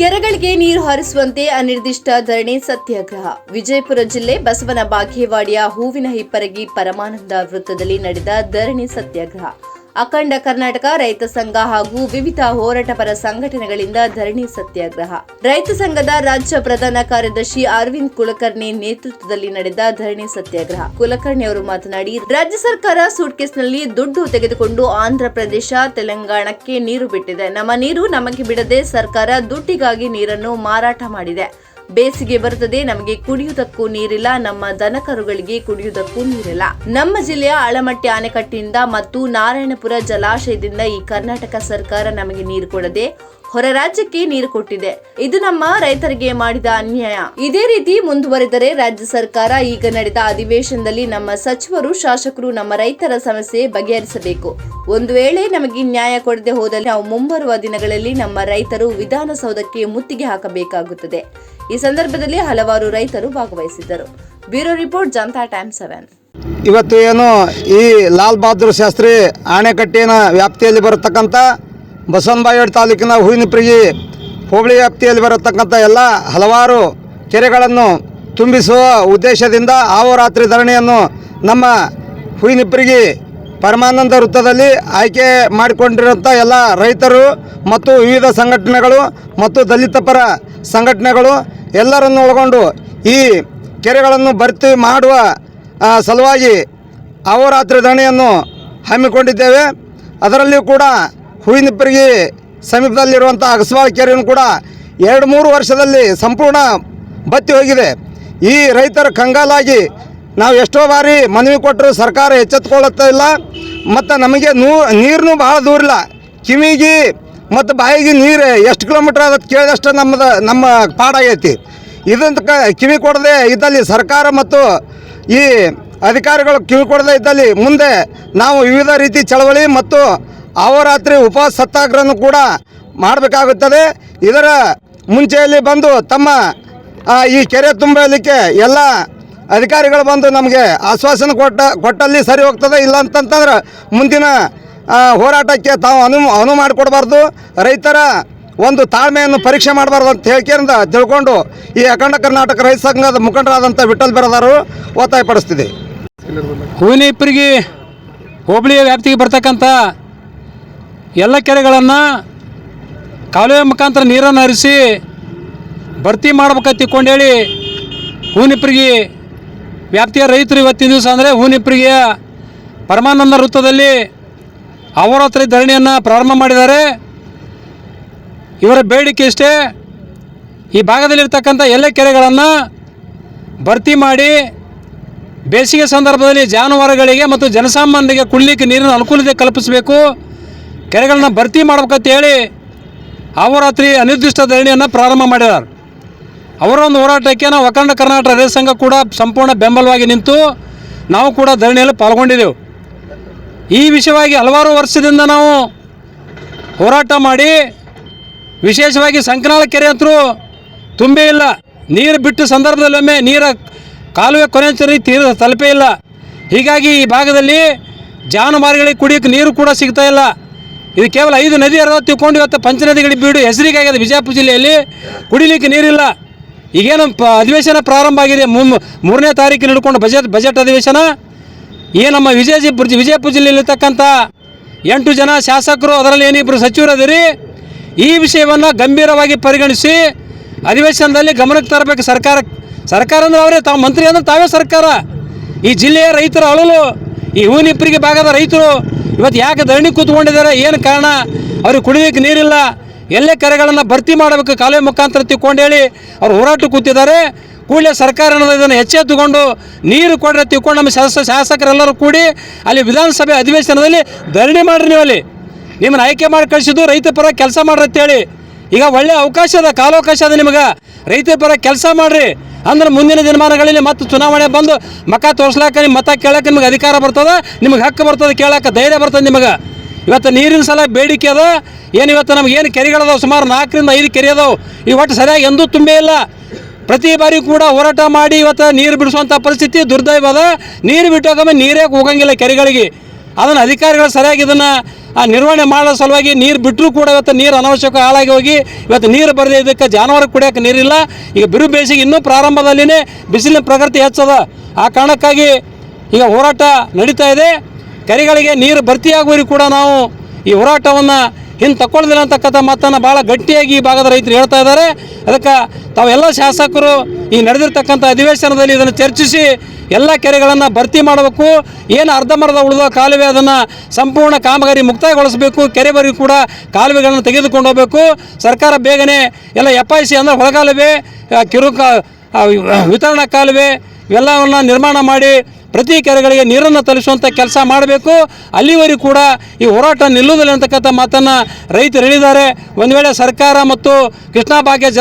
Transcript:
ಕೆರೆಗಳಿಗೆ ನೀರು ಹರಿಸುವಂತೆ ಅನಿರ್ದಿಷ್ಟ ಧರಣಿ ಸತ್ಯಾಗ್ರಹ. ವಿಜಯಪುರ ಜಿಲ್ಲೆ ಬಸವನ ಬಾಗೇವಾಡಿಯ ಹೂವಿನ ಹಿಪ್ಪರಗಿ ಪರಮಾನಂದ ವೃತ್ತದಲ್ಲಿ ನಡೆದ ಧರಣಿ ಸತ್ಯಾಗ್ರಹ. ಅಖಂಡ ಕರ್ನಾಟಕ, ರೈತ ಸಂಘ ಹಾಗೂ ವಿವಿಧ ಹೋರಾಟ ಪರ ಸಂಘಟನೆಗಳಿಂದ ಧರಣಿ ಸತ್ಯಾಗ್ರಹ. ರೈತ ಸಂಘದ ರಾಜ್ಯ ಪ್ರಧಾನ ಕಾರ್ಯದರ್ಶಿ ಅರವಿಂದ್ ಕುಲಕರ್ಣಿ ನೇತೃತ್ವದಲ್ಲಿ ನಡೆದ ಧರಣಿ ಸತ್ಯಾಗ್ರಹ. ಕುಲಕರ್ಣಿ ಅವರು ಮಾತನಾಡಿ, ರಾಜ್ಯ ಸರ್ಕಾರ ಸೂಟ್ಕೇಸ್ನಲ್ಲಿ ದುಡ್ಡು ತೆಗೆದುಕೊಂಡು ಆಂಧ್ರ ಪ್ರದೇಶ ತೆಲಂಗಾಣಕ್ಕೆ ನೀರು ಬಿಟ್ಟಿದೆ. ನಮ್ಮ ನೀರು ನಮಗೆ ಬಿಡದೆ ಸರ್ಕಾರ ದುಡ್ಡಿಗಾಗಿ ನೀರನ್ನು ಮಾರಾಟ ಮಾಡಿದೆ. ಬೇಸಿಗೆ ಬರುತ್ತದೆ ನಮಗೆ ಕುಡಿಯುವುದಕ್ಕೂ ನೀರಿಲ್ಲ, ನಮ್ಮ ದನಕರುಗಳಿಗೆ ಕುಡಿಯುವುದಕ್ಕೂ ನೀರಿಲ್ಲ. ನಮ್ಮ ಜಿಲ್ಲೆಯ ಆಳಮಟ್ಟಿ ಅಣೆಕಟ್ಟಿನಿಂದ ಮತ್ತು ನಾರಾಯಣಪುರ ಜಲಾಶಯದಿಂದ ಈ ಕರ್ನಾಟಕ ಸರ್ಕಾರ ನಮಗೆ ನೀರು ಕೊಡದೆ ಹೊರ ರಾಜ್ಯಕ್ಕೆ ನೀರು ಕೊಟ್ಟಿದೆ. ಇದು ನಮ್ಮ ರೈತರಿಗೆ ಮಾಡಿದ ಅನ್ಯಾಯ. ಇದೇ ರೀತಿ ಮುಂದುವರೆದರೆ ರಾಜ್ಯ ಸರ್ಕಾರ ಈಗ ನಡೆದ ಅಧಿವೇಶನದಲ್ಲಿ ನಮ್ಮ ಸಚಿವರು, ಶಾಸಕರು ನಮ್ಮ ರೈತರ ಸಮಸ್ಯೆ ಬಗೆಹರಿಸಬೇಕು. ಒಂದು ವೇಳೆ ನಮಗೆ ನ್ಯಾಯ ಕೊಡದೆ ಹೋದಲ್ಲಿ ನಾವು ಮುಂಬರುವ ದಿನಗಳಲ್ಲಿ ನಮ್ಮ ರೈತರು ವಿಧಾನಸೌಧಕ್ಕೆ ಮುತ್ತಿಗೆ ಹಾಕಬೇಕಾಗುತ್ತದೆ. ಈ ಸಂದರ್ಭದಲ್ಲಿ ಹಲವಾರು ರೈತರು ಭಾಗವಹಿಸಿದ್ದರು. Bureau report, Janata time seven. ಇವತ್ತು ಏನು ಈ ಲಾಲ್ ಬಹದ್ದೂರ್ ಶಾಸ್ತ್ರಿ ಅಣೆಕಟ್ಟಿನ ವ್ಯಾಪ್ತಿಯಲ್ಲಿ ಬರತಕ್ಕಂಥ ಬಸವನಬಾಗೇಡ್ ತಾಲೂಕಿನ ಹೂವಿನಪ್ರಿಗಿ ಹೋಬಳಿ ವ್ಯಾಪ್ತಿಯಲ್ಲಿ ಬರತಕ್ಕಂಥ ಎಲ್ಲ ಹಲವಾರು ಕೆರೆಗಳನ್ನು ತುಂಬಿಸುವ ಉದ್ದೇಶದಿಂದ ಆವರಾತ್ರಿ ಧರಣಿಯನ್ನು ನಮ್ಮ ಹೂವಿನಪ್ರಿಗಿ ಪರಮಾನಂದ ವೃತ್ತದಲ್ಲಿ ಆಯ್ಕೆ ಮಾಡಿಕೊಂಡಿರುವಂಥ ಎಲ್ಲ ರೈತರು ಮತ್ತು ವಿವಿಧ ಸಂಘಟನೆಗಳು ಮತ್ತು ದಲಿತ ಪರ ಸಂಘಟನೆಗಳು ಎಲ್ಲರನ್ನು ಒಳಗೊಂಡು ಈ ಕೆರೆಗಳನ್ನು ಭರ್ತಿ ಮಾಡುವ ಸಲುವಾಗಿ ಅಹೋರಾತ್ರಿ ಧರಣಿಯನ್ನು ಹಮ್ಮಿಕೊಂಡಿದ್ದೇವೆ. ಅದರಲ್ಲಿಯೂ ಕೂಡ ಹೂವಿನಪ್ಪರಿಗೆ ಸಮೀಪದಲ್ಲಿರುವಂಥ ಅಗಸವಾಳ ಕೆರೆಯನ್ನು ಕೂಡ ಎರಡು ಮೂರು ವರ್ಷದಲ್ಲಿ ಸಂಪೂರ್ಣ ಬತ್ತಿ ಹೋಗಿದೆ. ಈ ರೈತರ ಕಂಗಾಲಾಗಿ ನಾವು ಎಷ್ಟೋ ಬಾರಿ ಮನವಿ ಕೊಟ್ಟರು ಸರ್ಕಾರ ಎಚ್ಚೆತ್ತುಕೊಳ್ಳುತ್ತಾ ಇಲ್ಲ. ಮತ್ತು ನಮಗೆ ನೂ ನೀರನ್ನು ಭಾಳ ದೂರಿಲ್ಲ. ಕಿವಿಗೆ ಮತ್ತು ಬಾಯಿಗೆ ನೀರು ಎಷ್ಟು ಕಿಲೋಮೀಟ್ರ್ ಅದಕ್ಕೆ ಕೇಳಿದಷ್ಟು ನಮ್ಮದು ನಮ್ಮ ಪಾಡಾಗೈತಿ ಇದಂತ ಕ ಕಿವಿ ಕೊಡದೆ ಇದ್ದಲ್ಲಿ ಸರ್ಕಾರ ಮತ್ತು ಈ ಅಧಿಕಾರಿಗಳು ಕಿವಿ ಕೊಡದೆ ಇದ್ದಲ್ಲಿ ಮುಂದೆ ನಾವು ವಿವಿಧ ರೀತಿ ಚಳವಳಿ ಮತ್ತು ಅಹೋರಾತ್ರಿ ಉಪವಾಸ ಸತ್ಯಾಗ್ರಹವನ್ನು ಕೂಡ ಮಾಡಬೇಕಾಗುತ್ತದೆ. ಇದರ ಮುಂಚೆಯಲ್ಲಿ ಬಂದು ತಮ್ಮ ಈ ಕೆರೆ ತುಂಬಲಿಕ್ಕೆ ಎಲ್ಲ ಅಧಿಕಾರಿಗಳು ಬಂದು ನಮಗೆ ಆಶ್ವಾಸನೆ ಕೊಟ್ಟ, ಕೊಟ್ಟಲ್ಲಿ ಸರಿ ಹೋಗ್ತದೆ. ಇಲ್ಲ ಅಂತಂತಂದ್ರೆ ಮುಂದಿನ ಹೋರಾಟಕ್ಕೆ ತಾವು ಅನು, ಅನುವು ಮಾಡಿಕೊಡ್ಬಾರ್ದು. ರೈತರ ಒಂದು ತಾಳ್ಮೆಯನ್ನು ಪರೀಕ್ಷೆ ಮಾಡಬಾರ್ದು ಅಂತ ಹೇಳಿಕೆಯಿಂದ ತಿಳ್ಕೊಂಡು ಈ ಅಖಂಡ ಕರ್ನಾಟಕ ರೈತ ಸಂಘದ ಮುಖಂಡರಾದಂಥ ವಿಠಲ್ ಬಿರದಾರು ಒತ್ತಾಯಪಡಿಸ್ತಿದೆ. ಹೂವಿನ ಇಬ್ಬರಿಗೆ ಹೋಬಳಿಯ ವ್ಯಾಪ್ತಿಗೆ ಬರ್ತಕ್ಕಂಥ ಎಲ್ಲ ಕೆರೆಗಳನ್ನು ಕಾಲುವೆ ಮುಖಾಂತರ ನೀರನ್ನು ಹರಿಸಿ ಭರ್ತಿ ಮಾಡ್ಬೇಕಂತ ತಿಳ್ಕೊಂಡೇಳಿ ಹೂನಿಪ್ರಿಗೆ ವ್ಯಾಪ್ತಿಯ ರೈತರು ಇವತ್ತಿನ ದಿವಸ ಅಂದರೆ ಹೂನಿಪ್ರಿಗೆಯ ಪರಮಾನಂದ ವೃತ್ತದಲ್ಲಿ ಅವರತ್ರ ಧರಣಿಯನ್ನು ಪ್ರಾರಂಭ ಮಾಡಿದ್ದಾರೆ. ಇವರ ಬೇಡಿಕೆ ಇಷ್ಟೇ. ಈ ಭಾಗದಲ್ಲಿರ್ತಕ್ಕಂಥ ಎಲ್ಲ ಕೆರೆಗಳನ್ನು ಭರ್ತಿ ಮಾಡಿ ಬೇಸಿಗೆ ಸಂದರ್ಭದಲ್ಲಿ ಜಾನುವಾರುಗಳಿಗೆ ಮತ್ತು ಜನಸಾಮಾನ್ಯರಿಗೆ ಕುಡಿಲಿಕ್ಕೆ ನೀರಿನ ಅನುಕೂಲತೆ ಕಲ್ಪಿಸಬೇಕು. ಕೆರೆಗಳನ್ನ ಭರ್ತಿ ಮಾಡ್ಬೇಕಂತ ಹೇಳಿ ಅಹೋರಾತ್ರಿ ಅನಿರ್ದಿಷ್ಟ ಧರಣಿಯನ್ನು ಪ್ರಾರಂಭ ಮಾಡಿದ್ದಾರೆ. ಅವರ ಒಂದು ಹೋರಾಟಕ್ಕೆ ನಾವು ಅಖಂಡ ಕರ್ನಾಟಕ ರೈತ ಸಂಘ ಕೂಡ ಸಂಪೂರ್ಣ ಬೆಂಬಲವಾಗಿ ನಿಂತು ನಾವು ಕೂಡ ಧರಣಿಯಲ್ಲಿ ಪಾಲ್ಗೊಂಡಿದ್ದೆವು ಈ ವಿಷಯವಾಗಿ ಹಲವಾರು ವರ್ಷದಿಂದ ನಾವು ಹೋರಾಟ ಮಾಡಿ ವಿಶೇಷವಾಗಿ ಸಂಕನಾಳ ಕೆರೆ ಅಂತರೂ ತುಂಬೇ ಇಲ್ಲ. ನೀರು ಬಿಟ್ಟ ಸಂದರ್ಭದಲ್ಲೊಮ್ಮೆ ನೀರ ಕಾಲುವೆ ಕೊನೆ ತೀರ ತಲುಪೇ ಇಲ್ಲ. ಹೀಗಾಗಿ ಈ ಭಾಗದಲ್ಲಿ ಜಾನುವಾರುಗಳಿಗೆ ಕುಡಿಯೋಕ್ಕೆ ನೀರು ಕೂಡ ಸಿಗ್ತಾ ಇಲ್ಲ. ಇದು ಕೇವಲ ಐದು ನದಿ ಹರಿದ ತಿಳ್ಕೊಂಡು ಇವತ್ತು ಪಂಚನದಿಗಳ ಬೀಡು ಹೆಸರಿಗಾಗಿದೆ ವಿಜಯಪುರ ಜಿಲ್ಲೆಯಲ್ಲಿ ಕುಡಿಲಿಕ್ಕೆ ನೀರಿಲ್ಲ. ಈಗೇನು ಪ ಅಧಿವೇಶನ ಪ್ರಾರಂಭ ಆಗಿದೆ. ಮೂರನೇ ತಾರೀಕಿನ ಹಿಡ್ಕೊಂಡು ಬಜೆಟ್ ಬಜೆಟ್ ಅಧಿವೇಶನ. ಈ ನಮ್ಮ ವಿಜಯಪುರ ವಿಜಯಪುರ ಜಿಲ್ಲೆಯಲ್ಲಿರ್ತಕ್ಕಂಥ ಎಂಟು ಜನ ಶಾಸಕರು, ಅದರಲ್ಲಿ ಏನಿಬ್ಬರು ಸಚಿವರು ಅದಿರಿ ಈ ವಿಷಯವನ್ನು ಗಂಭೀರವಾಗಿ ಪರಿಗಣಿಸಿ ಅಧಿವೇಶನದಲ್ಲಿ ಗಮನಕ್ಕೆ ತರಬೇಕು ಸರ್ಕಾರ. ಸರ್ಕಾರ ಅಂದ್ರೆ ಅವರೇ, ತಾವು ಮಂತ್ರಿ ಅಂದ್ರೆ ತಾವೇ ಸರ್ಕಾರ. ಈ ಜಿಲ್ಲೆಯ ರೈತರ ಅಳಲು, ಈ ಹೂನಿಪ್ಪರಿಗೆ ಭಾಗದ ರೈತರು ಇವತ್ತು ಯಾಕೆ ಧರಣಿ ಕೂತ್ಕೊಂಡಿದ್ದಾರೆ? ಏನು ಕಾರಣ? ಅವ್ರಿಗೆ ಕುಡಿಯೋಕ್ಕೆ ನೀರಿಲ್ಲ. ಎಲ್ಲೇ ಕೆರೆಗಳನ್ನು ಭರ್ತಿ ಮಾಡಬೇಕು, ಕಾಲುವೆ ಮುಖಾಂತರ ತಿಕ್ಕೊಂಡೇಳಿ ಹೇಳಿ ಅವ್ರು ಹೋರಾಟ ಕೂತಿದ್ದಾರೆ. ಕೂಡಲೇ ಸರ್ಕಾರ ಇದನ್ನು ಎಚ್ಚೆತ್ತುಕೊಂಡು ನೀರು ಕೊಡ್ರೆ ತಿಕ್ಕೊಂಡು ನಮ್ಮ ಶಾಸ, ಶಾಸಕರೆಲ್ಲರೂ ಕೂಡಿ ಅಲ್ಲಿ ವಿಧಾನಸಭೆ ಅಧಿವೇಶನದಲ್ಲಿ ಧರಣಿ ಮಾಡಿರಿ ನೀವು ಅಲ್ಲಿ ನಿಮ್ಮನ್ನು ಆಯ್ಕೆ ಮಾಡಿ ಕಳಿಸಿದ್ದು ರೈತ ಪರ ಕೆಲಸ ಮಾಡ್ರಿ ಅಂತೇಳಿ. ಈಗ ಒಳ್ಳೆ ಅವಕಾಶ ಅದ, ಕಾಲಾವಕಾಶ ಅದ ನಿಮಗೆ. ರೈತ ಪರ ಕೆಲಸ ಮಾಡ್ರಿ. ಅಂದ್ರೆ ಮುಂದಿನ ದಿನಮಾನಗಳಲ್ಲಿ ಮತ್ತೆ ಚುನಾವಣೆ ಬಂದು ಮಕ ತೋರ್ಸ್ಲಾಕ ನಿಮ್ಮ ಮತ ಕೇಳಕ್ಕೆ ನಿಮಗೆ ಅಧಿಕಾರ ಬರ್ತದೆ, ನಿಮಗೆ ಹಕ್ಕು ಬರ್ತದೆ ಕೇಳಕ್ಕೆ ಧೈರ್ಯ ಬರ್ತದೆ ನಿಮಗೆ. ಇವತ್ತು ನೀರಿನ ಸಲ ಬೇಡಿಕೆ ಅದ, ಏನು ಇವತ್ತು ನಮ್ಗೆ ಏನು ಕೆರೆಗಳದಾವ ಸುಮಾರು ನಾಲ್ಕರಿಂದ ಐದು ಕೆರೆ ಅದಾವೆ. ಈ ಒಟ್ಟು ಸರಿಯಾಗಿ ಎಂದೂ ತುಂಬೇ ಇಲ್ಲ. ಪ್ರತಿ ಬಾರಿ ಕೂಡ ಹೋರಾಟ ಮಾಡಿ ಇವತ್ತು ನೀರು ಬಿಡಿಸುವಂಥ ಪರಿಸ್ಥಿತಿ ದುರ್ದೈವ ಅದ. ನೀರು ಬಿಟ್ಟೋಗಮ್ಮೆ ನೀರೇ ಹೋಗಂಗಿಲ್ಲ ಕೆರೆಗಳಿಗೆ. ಅದನ್ನು ಅಧಿಕಾರಿಗಳು ಸರಿಯಾಗಿ ಇದನ್ನು ನಿರ್ವಹಣೆ ಮಾಡೋ ಸಲುವಾಗಿ ನೀರು ಬಿಟ್ಟರೂ ಕೂಡ ಇವತ್ತು ನೀರು ಅನವಶ್ಯಕ ಹಾಳಾಗಿ ಹೋಗಿ ಇವತ್ತು ನೀರು ಬರದೇ ಇದಕ್ಕೆ ಜಾನುವಾರು ಕುಡಿಯೋಕೆ ನೀರಿಲ್ಲ. ಈಗ ಬಿರು ಬೇಸಿಗೆ ಇನ್ನೂ ಪ್ರಾರಂಭದಲ್ಲಿನೇ ಬಿಸಿಲಿನ ಪ್ರಗತಿ ಹೆಚ್ಚದ. ಆ ಕಾರಣಕ್ಕಾಗಿ ಈಗ ಹೋರಾಟ ನಡೀತಾ ಇದೆ. ಕೆರೆಗಳಿಗೆ ನೀರು ಭರ್ತಿಯಾಗುವವರೆಗೂ ಕೂಡ ನಾವು ಈ ಹೋರಾಟವನ್ನು ಹಿಂದೆ ತಗೊಳ್ದಿಲ್ಲ ಅಂತಕ್ಕಂಥ ಮಾತನ್ನು ಭಾಳ ಗಟ್ಟಿಯಾಗಿ ಈ ಭಾಗದ ರೈತರು ಹೇಳ್ತಾ ಇದ್ದಾರೆ. ಅದಕ್ಕೆ ತಾವೆಲ್ಲ ಶಾಸಕರು ಈ ನಡೆದಿರ್ತಕ್ಕಂಥ ಅಧಿವೇಶನದಲ್ಲಿ ಇದನ್ನು ಚರ್ಚಿಸಿ ಎಲ್ಲ ಕೆರೆಗಳನ್ನು ಭರ್ತಿ ಮಾಡಬೇಕು. ಏನು ಅರ್ಧಂಬರ್ಧ ಉಳಿದ ಕಾಲುವೆ ಅದನ್ನು ಸಂಪೂರ್ಣ ಕಾಮಗಾರಿ ಮುಕ್ತಾಯಗೊಳಿಸಬೇಕು. ಕೆರೆವರೆಗೂ ಕೂಡ ಕಾಲುವೆಗಳನ್ನು ತೆಗೆದುಕೊಂಡು ಹೋಗಬೇಕು. ಸರ್ಕಾರ ಬೇಗನೆ ಎಲ್ಲ ಎಫ್ ಐ ಸಿ ಅಂದರೆ ಹೊಳಕಾಲುವೆ ಕಿರುಕ ಕಿರು ವಿತರಣಾ ಕಾಲುವೆ ಇವೆಲ್ಲವನ್ನು ನಿರ್ಮಾಣ ಮಾಡಿ ಪ್ರತಿ ಕೆರೆಗಳಿಗೆ ನೀರನ್ನು ತಲುಪಿಸುವಂಥ ಕೆಲಸ ಮಾಡಬೇಕು. ಅಲ್ಲಿವರೆಗೂ ಕೂಡ ಈ ಹೋರಾಟ ನಿಲ್ಲುವುದಿಲ್ಲ ಅಂತಕ್ಕಂಥ ಮಾತನ್ನು ರೈತರು ಹೇಳಿದ್ದಾರೆ. ಒಂದು ವೇಳೆ ಸರ್ಕಾರ ಮತ್ತು ಕೃಷ್ಣಾಭಾಗ್ಯ ಜಲ